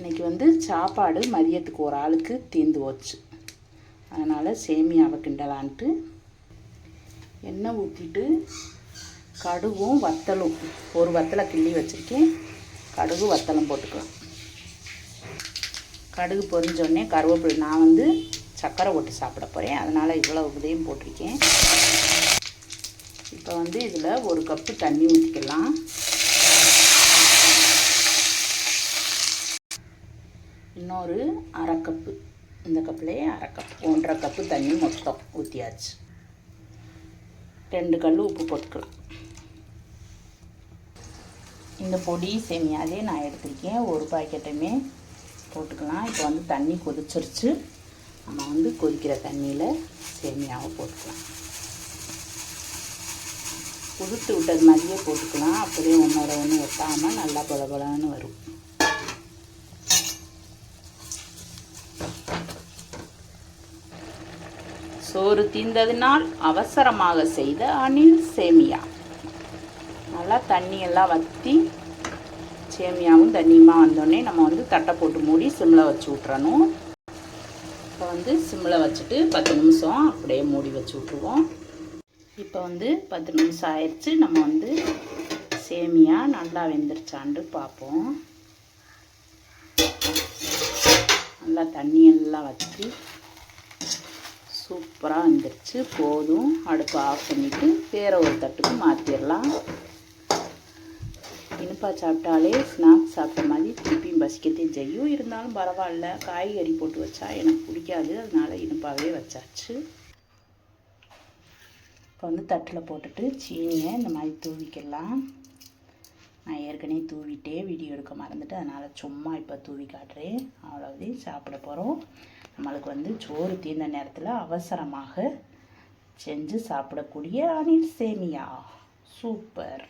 இன்றைக்கி வந்து சாப்பாடு மதியத்துக்கு ஒரு ஆளுக்கு தீர்ந்து போச்சு. அதனால் சேமியாவை கிண்டலான்ட்டு எண்ணெய் ஊற்றிட்டு கடுகும் வத்தலும். ஒரு வத்தலை கிள்ளி வச்சுருக்கேன். கடுகு வத்தலும் போட்டுக்கலாம். கடுகு பொரிஞ்சோடனே கருவேப்பிலை. நான் வந்து சர்க்கரை போட்டு சாப்பிட போகிறேன் அதனால் இவ்வளோ இதையும் போட்டிருக்கேன். இப்போ வந்து இதில் ஒரு கப்பு தண்ணி ஊற்றிக்கலாம் இன்னொரு அரை கப்பு. இந்த கப்புலேயே அரை கப் ஒன்றரை கப்பு தண்ணி மொத்தம் ஊற்றியாச்சு ரெண்டு கல் உப்பு போட்டுக்கலாம். இந்த பொடி சேமியாலே நான் எடுத்திருக்கேன். ஒரு பாக்கெட்டுமே போட்டுக்கலாம். இப்போ வந்து தண்ணி கொதிச்சிருச்சு. நம்ம வந்து கொதிக்கிற தண்ணியில் சேமியாவை போட்டுக்கலாம். உதுத்து விட்டது மாதிரியே போட்டுக்கலாம். அப்படியே ஒன்றோட ஒன்று ஒட்டாமல் நல்லா பல பலன்னு வரும். சோறு தீர்ந்ததினால் அவசரமாக செய்த அணில் சேமியா. நல்லா தண்ணியெல்லாம் வற்றி சேமியாவும் தண்ணியுமா வந்தோடனே நம்ம வந்து தட்டை போட்டு மூடி சிம்மில் வச்சு விட்றணும் இப்போ வந்து சிம்மில் வச்சுட்டு பத்து நிமிஷம் அப்படியே மூடி வச்சு விட்ருவோம் இப்போ வந்து பத்து நிமிஷம் ஆயிடுச்சு. நம்ம வந்து சேமியா நல்லா வெந்துருச்சான்ட்டு பார்ப்போம். நல்லா தண்ணியெல்லாம் வச்சு சூப்பராக வந்துருச்சு. போதும். அடுப்பு ஆஃப் பண்ணிவிட்டு வேறு ஒரு தட்டுக்கு மாற்றிடலாம் இனிப்பா சாப்பிட்டாலே ஸ்நாக்ஸ் சாப்பிட்ட மாதிரி திருப்பியும் பசிக்கத்தையும் செய்யும். இருந்தாலும் பரவாயில்ல. காய்கறி போட்டு வச்சா எனக்கு பிடிக்காது. அதனால இனிப்பாகவே வச்சாச்சு. இப்போ வந்து தட்டில் போட்டுட்டு சீனியை இந்த மாதிரி தூவிக்கலாம். நான் ஏற்கனவே தூவிட்டே வீடியோ எடுக்க மறந்துட்டு அதனால் சும்மா இப்போ தூவி காட்டுறேன். அவ்வளோதையும் சாப்பிட போகிறோம் நம்மளுக்கு வந்து சோறு தீர்ந்த நேரத்தில் அவசரமாக செஞ்சு சாப்பிடக்கூடிய அணில் சேமியா. சூப்பர்.